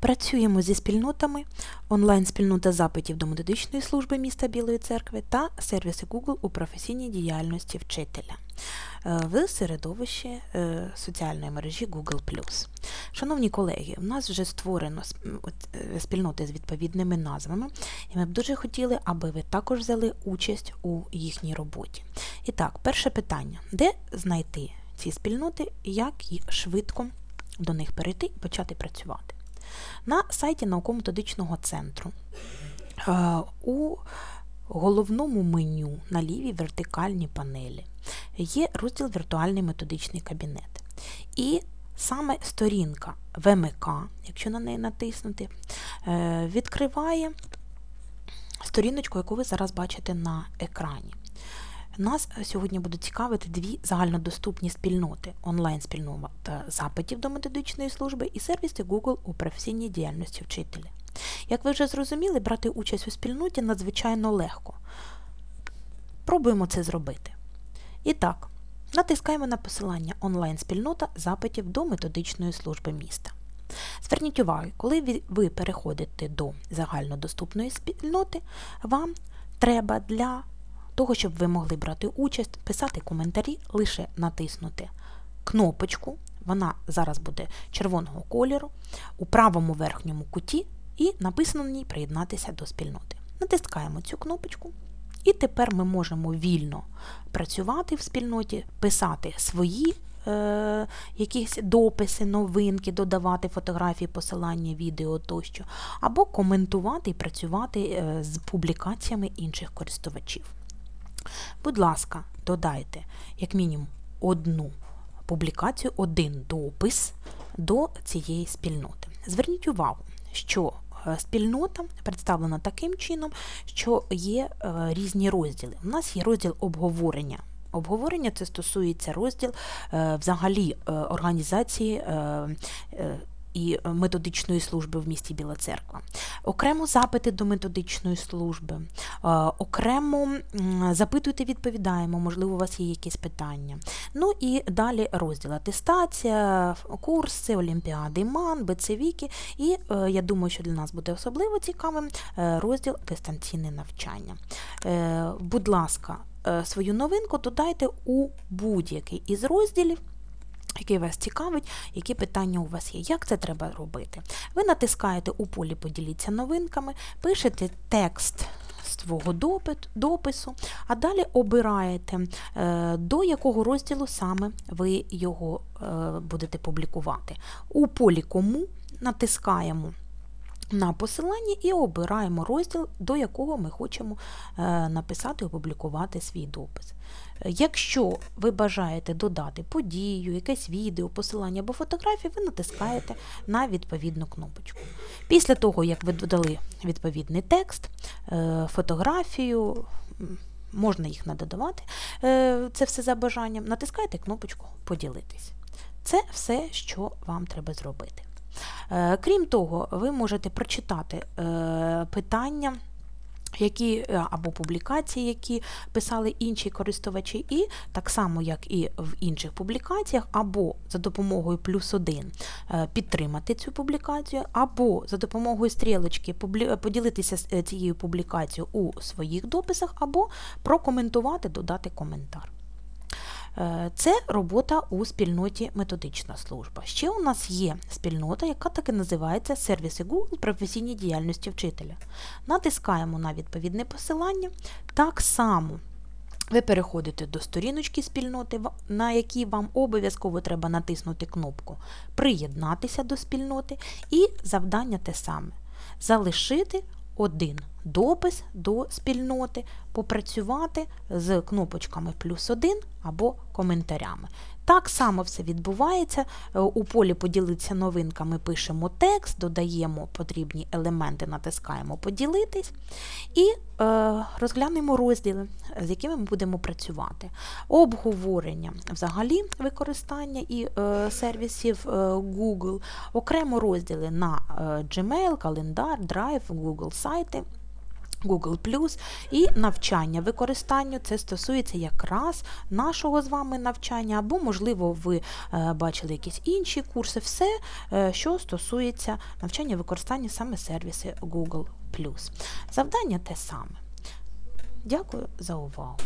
Працюємо зі спільнотами, онлайн-спільнота запитів до методичної служби міста Білої церкви та сервіси Google у професійній діяльності вчителя е, в середовищі е, соціальної мережі Google+. Шановні колеги, у нас вже створено е, спільноти з відповідними назвами, і ми б дуже хотіли, аби ви також взяли участь у їхній роботі. І так, перше питання: де знайти ці спільноти як швидко до них перейти і почати працювати? На сайті науково-методичного центру е, у головному меню на лівій вертикальній панелі є розділ Віртуальний методичний кабінет. І саме сторінка ВМК, якщо на неї натиснути, е, відкриває сторіночку, яку ви зараз бачите на екрані. Нас сьогодні будуть цікавити дві загальнодоступні спільноти: онлайн-спільнота запитів до методичної служби і сервіси Google у професійній діяльності вчителя. Як ви вже зрозуміли, брати участь у спільноті надзвичайно легко. Пробуємо це зробити. І так, натискаємо на посилання онлайн-спільнота запитів до методичної служби міста. Зверніть увагу, коли ви переходите до загальнодоступної спільноти, вам треба для того, щоб ви могли брати участь, писати коментарі, лише натиснути кнопочку, вона зараз буде червоного кольору, у правому верхньому куті, і написано на ній приєднатися до спільноти. Натискаємо цю кнопочку. І тепер ми можемо вільно працювати в спільноті, писати свої е, якісь дописи, новинки, додавати фотографії, посилання, відео тощо, або коментувати і працювати е, з публікаціями інших користувачів. Будь ласка, додайте, як мінімум, одну публікацію, один допис до цієї спільноти. Зверніть увагу, що е, спільнота представлена таким чином, що є е, різні розділи. У нас є розділ обговорення. Обговорення це стосується розділ е, взагалі організації і методичної служби в місті Біла Церква, окремо запити до методичної служби, е, окремо запитуйте, відповідаємо, можливо, у вас є якісь питання. Ну і далі розділ атестація, курси, олімпіади, МАН, БЦВІКи. І е, я думаю, що для нас буде особливо цікавим е, розділ дистанційне навчання. Будь ласка, свою новинку додайте у будь-який із розділів який вас цікавить, які питання у вас є. Як це треба робити? Ви натискаєте у полі Поділіться новинками, пишете текст свого допису, а далі обираєте, е, до якого розділу саме ви його е, будете публікувати. У полі Кому натискаємо на посилання і обираємо розділ, до якого ми хочемо е, написати і опублікувати свій допис. Якщо ви бажаєте додати подію, якесь відео, посилання або фотографію, ви натискаєте на відповідну кнопочку. Після того, як ви додали відповідний текст, е, фотографію, можна їх не додавати, е, це все за бажанням, натискаєте кнопочку Поділитись. Це все, що вам треба зробити. Е, крім того, ви можете прочитати е, питання. Які е, або публікації, які писали інші користувачі, і так само, як і в інших публікаціях, або за допомогою плюс один підтримати цю публікацію, або за допомогою стрілочки поділитися цією публікацією у своїх дописах, або прокоментувати, додати коментар. Е, це робота у спільноті методична служба. Ще у нас є спільнота, яка так і називається сервіси Google професійній діяльності вчителя. Натискаємо на відповідне посилання. Так само ви переходите до сторіночки спільноти, на якій вам обов'язково треба натиснути кнопку Приєднатися до спільноти, і завдання те саме залишити один допис до спільноти, попрацювати з кнопочками плюс один або коментарями. Так само все відбувається. Е, у полі поділитися новинками пишемо текст, додаємо потрібні елементи, натискаємо Поділитись і е, розглянемо розділи, з якими ми будемо працювати. Обговорення взагалі використання і е, сервісів е, Google, окремо розділи на е, Gmail, календар, Drive, Google сайти. Google+, і навчання використанню. Це стосується якраз нашого з вами навчання, або, можливо, ви е, бачили якісь інші курси, все, е, що стосується навчання використання саме сервіси Google+. Завдання те саме. Дякую за увагу.